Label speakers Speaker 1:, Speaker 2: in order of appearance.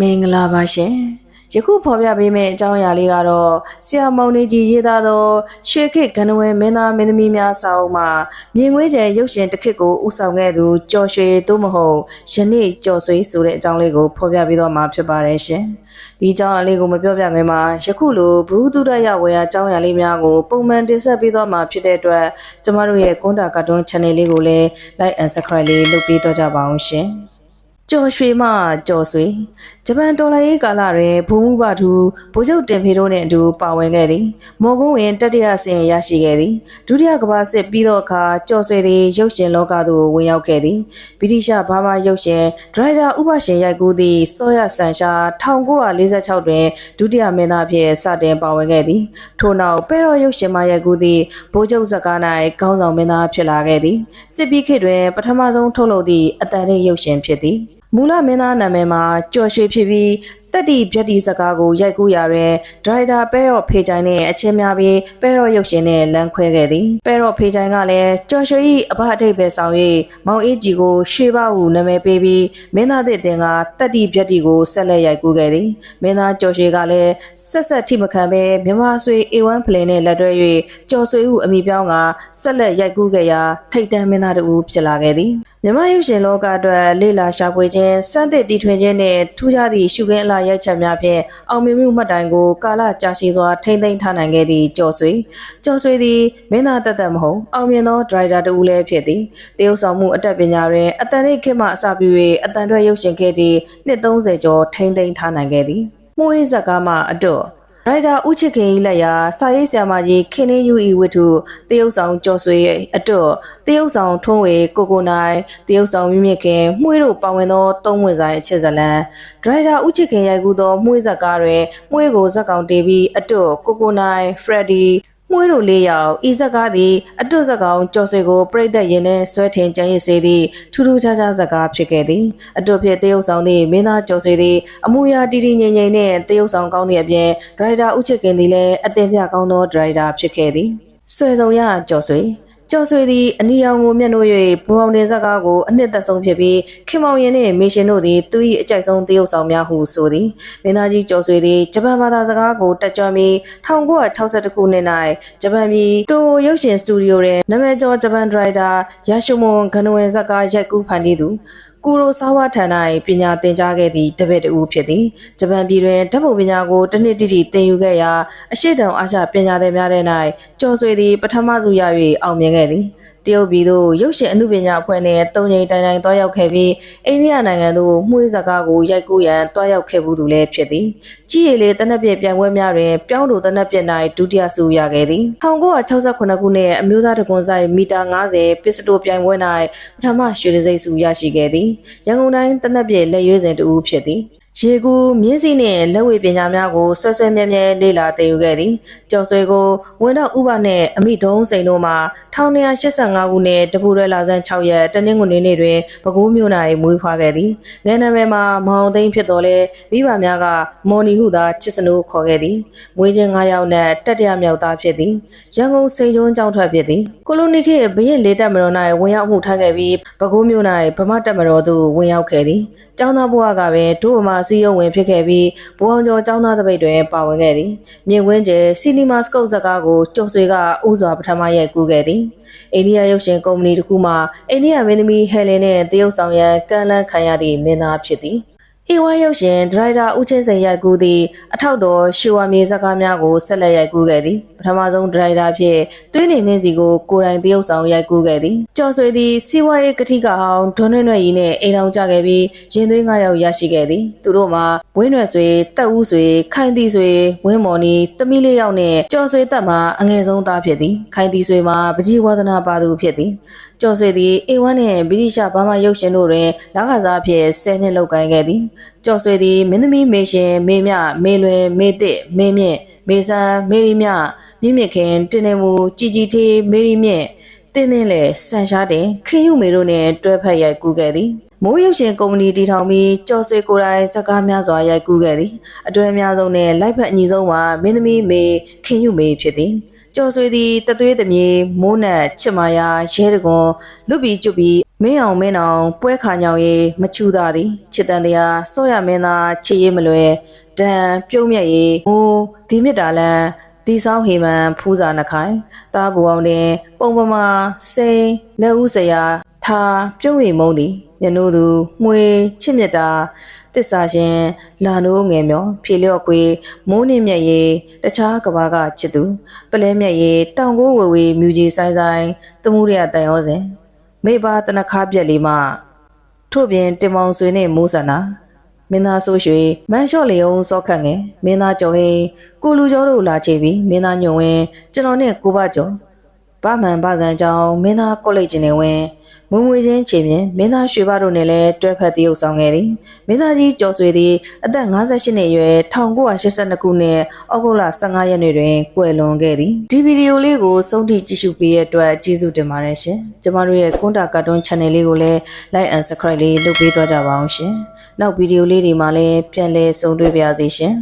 Speaker 1: မင်္ဂလာပါရှင်ယခုဖော်ပြပေးမယ့်အကြောင်းအရာလေးကတော့ဆရာမောင်နေကြီးရေးသားသောရွှေခေတ်ကဏ္ဍဝဲမင်းသားမင်းသမီးများစာအုပ်မှာမြင်ကွင်းကျယ်ရုပ်ရှင်တစ်ခေတ်ကိုဦးဆောင်ခဲ့သူကျော်ရွှေသို့မဟုတ်ယနေ့ကျော်ဆွေးဆိုတဲ့အကြောင်းလေးကိုဖော်ပြပေးတော့မှာဖြစ်ပါတယ်ရှင်ဒီအကြောင်းအရာလေးကိုမပြောပြခင်မှာယခုလိုဘုဟုတုဒရဝေယအကြောင်းအရာလေးများကိုပုံမှန်တင်ဆက်ပေးတော့မှာဖြစ်တဲ့အတွက်ကျမတို့ရဲ့ကွန်တာကာတွန်း channel လေးကိုလည်း like and subscribe လေးလုပ်ပေးတော့ကြပါအောင်ရှင်ကျော်ရွှေမှကျော်ဆွေဂျပန်တော်လှန်ရေးကာလတွင်ဘုံမှုဘသူဗိုလ်ချုပ်တင်ဖေတို့နှင့်အတူပါဝင်ခဲ့သည်မော်ကွန်းဝင်တတိယဆင်ရရှိခဲ့သည်ဒုတိယကမ္ဘာစစ်ပြီးသောအခါကျော်ဆွေသည်ရုပ်ရှင်လောကသို့ဝင်ရောက်ခဲ့သည်ဗြိတိရှဘာမာရုပ်ရှင်ဒရိုက်တာဥပရှင်ရိုက်ကူးသည့်စောရဆန်ရှာ1946တွင်ဒုတိယမင်းသားဖြင့်စတင်ပါဝင်ခဲ့သည်ထို့နောက်ပဲရော်ရုပ်ရှင်မှရိုက်ကူးသည့်ဗိုလ်ချုပ်ဇက်ကား၌ခေါင်းဆောင်မင်းသားဖြစ်လာခဲ့သည်စစ်ပြီးခေတ်တွင်ပထမဆုံးထုတ်လုပ်သည့်အတန်တဲ့ရုပ်ရှင်ဖြစ်သည် မူလမင်းသားနာမည်မှာကျော်ရွှေဖြစ်ပြီးတက်တီပြက်တီစကားကိုရိုက်ကူးရတဲ့ဒရိုက်တာပဲရော့ဖေချိုင်နဲ့အချင်းများပြီးပဲရော့ရုပ်ရှင်နဲ့လမ်းခွဲခဲ့သည်ပဲရော့ဖေချိုင်ကလည်းကျော်ရွှေ၏အဘအထိပ်ပဲဆောင်၍မောင်အေးကြီးကိုရွှေဘဟုနာမည်ပေးပြီးမင်းသားသစ်တင်ကတက်တီပြက်တီကိုဆက်လက်ရိုက်ကူးခဲ့သည်မင်းသားကျော်ရွှေကလည်းဆက်ဆက်ထိမခံပဲမြန်မာဆွေ A1 ဖလင်နဲ့လက်တွဲ၍ကျော်ဆွေဟုအမိပြောင်းကဆက်လက်ရိုက်ကူးခဲ့ရာထိတ်တန်းမင်းသားတူဖြစ်လာခဲ့သည်မြမရုပ်ရှင်လောကအတွက်လေလာရှာဖွေခြင်းစမ်းသစ်တီထွင်ခြင်းနဲ့ထူးခြားသည့်ရှုခင်းအလားရိုက်ချက်များဖြင့်အောင်မြင်မှုမှတ်တိုင်ကိုကာလကြာရှည်စွာထိမ့်သိမ်းထားနိုင်ခဲ့သည့်ကျော်ဆွေကျော်ဆွေသည်မင်းသားတသက်မဟုတ်အောင်မြင်သောဒရိုက်တာတူလည်းဖြစ်သည်တရုပ်ဆောင်မှုအတတ်ပညာတွင်အတန်ရိတ်ခေတ်မှအစပြု၍အတန်ထွက်ရုပ်ရှင်ခဲ့သည့်နှစ်30ကျော်ထိမ့်သိမ်းထားနိုင်ခဲ့သည်မှုေးဇက်ကားမှအတော့ ရိုက်တာဦးချစ်ခင်ကြီးလက်ရာစာရေးဆရာမကြီးခင်းနေယူဤဝတ္ထုတရုတ်ဆောင်ကျော်ဆွေအတွက်တရုတ်ဆောင်ထွန်းဝေကိုကိုနိုင်တရုတ်ဆောင်မြင့်မြင့်ခင်မှုေးတို့ပါဝင်သောသုံးဝင်ဆိုင်အချစ်ဇလန်ဒရိုက်တာဦးချစ်ခင်ရိုက်ကူးသောမှုေးဇက်ကားတွင်မှုေးကိုဇက်ကောင်တေးပြီးအတွက်ကိုကိုနိုင်ဖရက်ဒီ မွေးတို့လေးယောက်ဤဇက်ကားသည်အတွတ်ဇက်ကောင်ကြော်ဆွေကိုပြိတ်သက်ရင်နဲ့ဆွဲထင်ကြံရည်စေသည့်ထူးထူးခြားခြားဇက်ကားဖြစ်ခဲ့သည်အတွတ်ဖြစ်တရုတ်ဆောင်သည့်မင်းသားကြော်ဆွေသည်အမူအရာတီတီငိမ့်ငိမ့်နဲ့တရုတ်ဆောင်ကောင်းသည့်အပြင်ဒရိုက်တာဦးချစ်ကင်သည်လည်းအသင်ပြကောင်းသောဒရိုက်တာဖြစ်ခဲ့သည်ဆွဲဆောင်ရကြော်ဆွေ ကျော်ဆွေသည်အနီရောင်ကိုမျက်နှိုး၍ဘူအောင်တင်ဇက်ကားကိုအနှစ်သက်ဆုံးဖြစ်ပြီးခင်မောင်ရင်နှင့်မေရှင်တို့သည်သူ၏အကြိုက်ဆုံးတရုတ်ဆောင်များဟုဆိုသည်မင်းသားကြီးကျော်ဆွေသည်ဂျပန်ဘာသာစကားကိုတက်ကြွပြီး1962ခုနှစ်၌ဂျပန်ပြည်တိုရုပ်ရှင်စတူဒီယိုတွင်နာမည်ကျော်ဂျပန်ဒရိုက်တာရရှိမွန်ဂနဝင်ဇက်ကားရိုက်ကူးဖန်တီးသူ ကူရိုဆာဝါထံ၌ပညာသင်ကြားခဲ့သည့်တပည့်တူဖြစ်သည်ဂျပန်ပြည်တွင်ဓာတ်ပုံပညာကိုတစ်နှစ်တိတိသင်ယူခဲ့ရာအရှိတောင်အာရှပညာသည်များတဲ့၌ကျော်ဆွေသည်ပထမဆုံးရ၍အောင်မြင်ခဲ့သည် တရုတ်ပြည်သို့ရုပ်ရှင်အမှုပညာအဖွဲ့နှင့်တုံငိန်တိုင်တိုင်တွားရောက်ခဲ့ပြီးအိန္ဒိယနိုင်ငံသို့မှုေးစကားကိုရိုက်ကူးရန်တွားရောက်ခဲ့မှုတူလည်းဖြစ်သည်ကြည်ရည်လေတနက်ပြည့်ပြိုင်ပွဲများတွင်ပြောင်းတူတနက်ပြည့်၌ဒုတိယဆုရခဲ့သည်1968ခုနှစ်အမျိုးသားတကွန်ဆိုင်မီတာ90ပစ္စတိုပြိုင်ပွဲ၌ပထမရွှေတံဆိပ်ဆုရရှိခဲ့သည်ရန်ကုန်တိုင်းတနက်ပြည့်လက်ရွေးစဉ်တူဖြစ်သည်ရေကူမြင်းစီနှင့်လက်ဝဲပညာများကိုဆွဲဆွဲမြဲမြဲလေ့လာသင်ယူခဲ့သည်ကျော်ဆွေကိုဝန်တော့ဥပနှင့်အမိဒုံးစိန်တို့မှ1985ခုနှစ်တပူရဲလာဆန်း6ရက်တနင်္ဂနွေနေ့တွင်ပဲခူးမြို့၌မွေးဖွားခဲ့သည်ငယ်နာမည်မှာမောင်သိန်းဖြစ်တော်လဲမိဘများကမော်နီဟုသာချစ်စနိုးခေါ်ခဲ့သည်မွေးချင်း9ယောက်နှင့်တက်တရမြောက်သားဖြစ်သည်ရန်ကုန်စိန်ကျွန်းကျောင်းထွက်ဖြစ်သည်ကိုလိုနီခေတ်ဘရင်လေးတက်မတော်၌ဝင်ရောက်မှုထားခဲ့ပြီးပဲခူးမြို့၌ဗမာတက်မတော်သို့ဝင်ရောက်ခဲ့သည် ကျောင်းသားဘဝကပင်ဒို့ဗမာစီယုံဝင်ဖြစ်ခဲ့ပြီးဘဝကျော်ကျောင်းသားတပိတ်တွင်ပါဝင်ခဲ့သည်မြင့်ဝင်းကျဲစီနီမာစကုတ်ဇက်ကားကိုကျော်ဆွေကဥစွာပထမရိုက်ကူးခဲ့သည်အိန္ဒိယရုပ်ရှင်ကုမ္ပဏီတစ်ခုမှအိန္ဒိယမင်းသမီးဟယ်လင်နှင့်တရုတ်ဆောင်ရန်ကမ်းလှမ်းခံရသည့်မင်းသားဖြစ်သည်အေဝါရုပ်ရှင်ဒရိုက်တာဦးချင်းစိန်ရိုက်ကူးသည့်အထောက်တော်ရှူဝါမြေဇက်ကားများကိုဆက်လက်ရိုက်ကူးခဲ့သည် ပထမဆုံးဒရိုက်တာဖြစ်သွေးနေနှင်းစီကိုကိုယ်တိုင်တရုပ်ဆောင်ရိုက်ကူးခဲ့သည်ကျော်ဆွေသည်စီဝါရေးကတိကဟောင်းဒွန်းနှွဲ့ရီနှင့်အိမ်အောင်ကြခဲ့ပြီးရင်သွေး9ယောက်ရရှိခဲ့သည်သူတို့မှာဝင်းရွယ်ဆွေတက်ဦးဆွေခိုင်တီဆွေဝင်းမော်နီတမီလေးယောက်နှင့်ကျော်ဆွေတက်မှာအငယ်ဆုံးသားဖြစ်သည်ခိုင်တီဆွေမှာပကြီးဝါသနာပါသူဖြစ်သည်ကျော်ဆွေသည်အေဝမ်းနှင့်ဗြိတိရှဘာမာရုပ်ရှင်တို့တွင်လက်ခစားဖြင့်ဆယ်နှစ်လောက်ကိုင်းခဲ့သည်ကျော်ဆွေသည်မင်းသမီးမေရှင်မေမြမေလွယ်မေတစ်မေမြင့်မေဆန်းမေရီမြ မြင့်မြင့်ခင်တင်နေမူជីជីသေးမေရီမြင့်တင်းတင်းလေဆန်ရှားတင်ခင်ယူမေတို့နှင့်တွဲဖက်ရိုက်ကူးခဲ့သည်မိုးရုပ်ရှင်ကုမ္ပဏီတည်ထောင်ပြီးကျော်ဆွေကိုယ်တိုင်စကားများစွာရိုက်ကူးခဲ့သည်အတွဲအများဆုံးနဲ့လိုက်ဖက်အညီဆုံးမှာမင်းသမီးမေခင်ယူမေဖြစ်သည်ကျော်ဆွေသည်တသွေးတမြေမိုးနက်ချစ်မာယာရဲတကွန်လွတ်ပြီးကျွတ်ပြီးမင်းအောင်မင်းအောင်ပွဲခါညောင်ရေးမချူတာသည်ချစ်တန်တရားစောရမင်းသားချစ်ရေးမလွယ်ဒံပြုံးမြက်ရေးဟိုးဒီမြစ်တာလန် ဒီဆောင်ဟေမန်ဖူးစာနှခိုင်တာဘူအောင်တင်ပုံပမာစိန်လက်ဦးစရာထားပြုံးရီမုံသည်ညနိုးသူမှွေချစ်မြတ်တာတစ္ဆာရှင်လာနိုးငယ်မျောဖြေလျော့ကွေမိုးနှင်းမြက်ရေးတခြားကဘာကချစ်သူပလဲမြက်ရေးတောင်ကိုဝေဝေမြူကြီးဆိုင်ဆိုင်တမှုရတန်ရောစဉ်မေဘာတနခါပြက်လေးမှထို့ပြင်တင်မောင်ဆွေနဲ့မိုးဆန္နာ မင်းသားဆိုးရွှေမန်းလျှော့လေအောင်စောခတ်ငယ်မင်းသားကျော်ဟင်းကိုလူကျော်တို့လာချေပြီးမင်းသားညုံဝင်းကျွန်တော်နဲ့ကိုဘကျော်ဗမှန်ဗဇန်ကြောင့်မင်းသားကောလိပ်ကျင်နေဝင် မွေမွေချင်းချေပြင်မင်းသားရွှေဘတို့နဲ့လည်းတွဲဖက်တည်ုပ်ဆောင်ခဲ့သည်မင်းသားကြီးကျော်ဆွေသည်အသက်58နှစ်အရွယ်1982ခုနှစ်ဩဂုတ်လ15ရက်နေ့တွင်ကွယ်လွန်ခဲ့သည်ဒီဗီဒီယိုလေးကိုဆုံးထိကြည့်ရှုပေးတဲ့အတွက်ကျေးဇူးတင်ပါတယ်ရှင်ကျမတို့ရဲ့ကွန်တာကာတွန်း channel လေးကိုလည်း like and subscribe လေးလုပ်ပေးသွားကြပါအောင်ရှင်နောက်ဗီဒီယိုလေးတွေမှာလည်းပြန်လည်ဆုံတွေ့ပါရစေရှင်